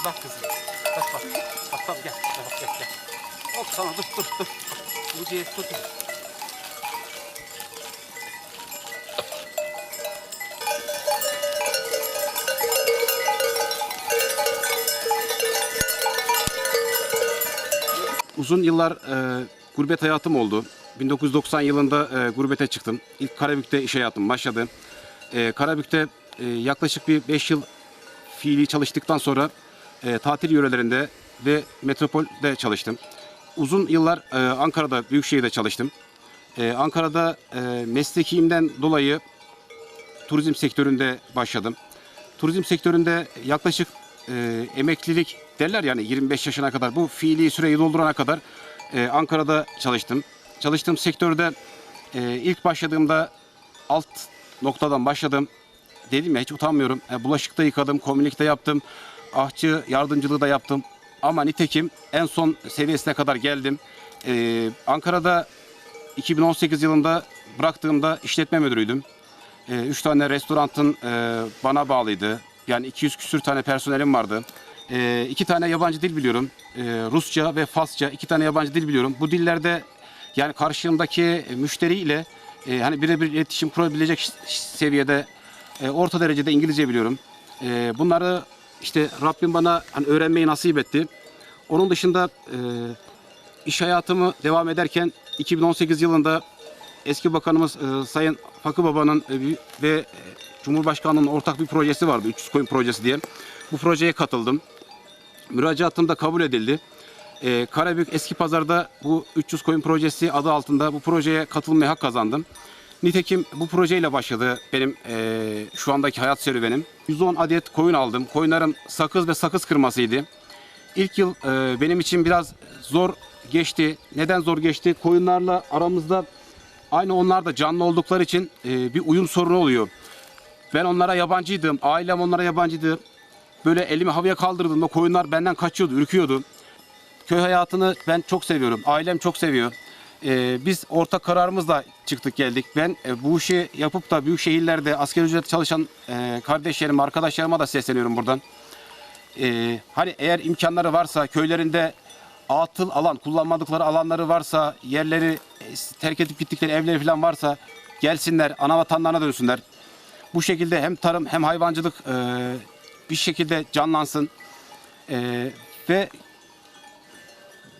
bir bak kızım. Bak bak. Bak bak gel. Bak gel gel. Hop sana dur dur dur. İnciye tut. Uzun yıllar e, gurbet hayatım oldu. 1990 yılında e, gurbete çıktım. İlk Karabük'te iş hayatım başladı. E, Karabük'te e, yaklaşık bir 5 yıl fiili çalıştıktan sonra e, tatil yörelerinde ve metropolde çalıştım. Uzun yıllar e, Ankara'da, Büyükşehir'de çalıştım. E, Ankara'da e, mesleğimden dolayı turizm sektöründe başladım. Turizm sektöründe yaklaşık e, emeklilik derler yani 25 yaşına kadar bu fiili süreyi doldurana kadar e, Ankara'da çalıştım. Çalıştığım sektörde e, ilk başladığımda alt noktadan başladım. Dedim ya hiç utanmıyorum. E, bulaşıkta yıkadım, komünikte yaptım, ahçı yardımcılığı da yaptım. Ama nitekim en son seviyesine kadar geldim. E, Ankara'da 2018 yılında bıraktığımda işletme müdürüydüm. E, üç tane restoranın e, bana bağlıydı. Yani 200 küsür tane personelim vardı. E, iki tane yabancı dil biliyorum. E, Rusça ve Farsça iki tane yabancı dil biliyorum. Bu dillerde yani karşımdaki müşteriyle e, hani birebir iletişim kurabilecek seviyede e, orta derecede İngilizce biliyorum. E, bunları işte Rabbim bana hani öğrenmeyi nasip etti. Onun dışında e, iş hayatımı devam ederken 2018 yılında eski bakanımız e, Sayın Fakı Baba'nın e, ve e, Cumhurbaşkanlığının ortak bir projesi vardı. 300 koyun projesi diye. Bu projeye katıldım. Müracaatım da kabul edildi. E, Karabük Eski Pazar'da bu 300 koyun projesi adı altında bu projeye katılmaya hak kazandım. Nitekim bu projeyle başladı benim e, şu andaki hayat serüvenim. 110 adet koyun aldım. Koyunlarım sakız ve sakız kırmasıydı. İlk yıl e, benim için biraz zor geçti. Neden zor geçti? Koyunlarla aramızda aynı onlar da canlı oldukları için e, bir uyum sorunu oluyor. Ben onlara yabancıydım. Ailem onlara yabancıydı. Böyle elimi havaya kaldırdığımda koyunlar benden kaçıyordu, ürküyordu. Köy hayatını ben çok seviyorum. Ailem çok seviyor. Ee, biz ortak kararımızla çıktık geldik. Ben e, bu işi yapıp da büyük şehirlerde asgari ücret çalışan e, kardeşlerim, arkadaşlarıma da sesleniyorum buradan. Ee, hani eğer imkanları varsa köylerinde atıl alan, kullanmadıkları alanları varsa, yerleri e, terk edip gittikleri evleri falan varsa gelsinler, ana vatanlarına dönsünler. Bu şekilde hem tarım hem hayvancılık e, bir şekilde canlansın. E, ve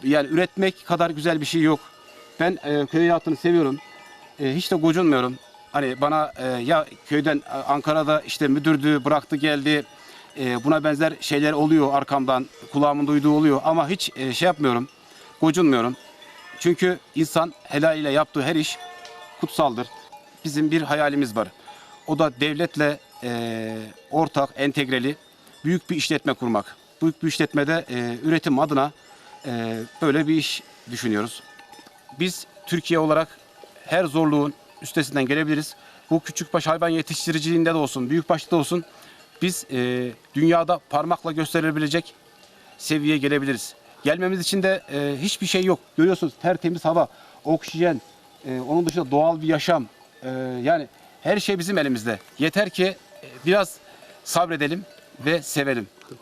yani üretmek kadar güzel bir şey yok. Ben e, köy hayatını seviyorum. E, hiç de gocunmuyorum. Hani bana e, ya köyden e, Ankara'da işte müdürdü, bıraktı geldi. E, buna benzer şeyler oluyor arkamdan. Kulağımın duyduğu oluyor ama hiç e, şey yapmıyorum. Gocunmuyorum. Çünkü insan helaliyle yaptığı her iş kutsaldır. Bizim bir hayalimiz var. O da devletle e, ortak, entegreli büyük bir işletme kurmak. Büyük bir işletmede e, üretim adına e, böyle bir iş düşünüyoruz. Biz Türkiye olarak her zorluğun üstesinden gelebiliriz. Bu küçükbaş hayvan yetiştiriciliğinde de olsun, büyükbaşta da olsun biz e, dünyada parmakla gösterilebilecek seviyeye gelebiliriz. Gelmemiz için de e, hiçbir şey yok. Görüyorsunuz tertemiz hava, oksijen, e, onun dışında doğal bir yaşam. E, yani her şey bizim elimizde. Yeter ki e, biraz sabredelim ve sevelim.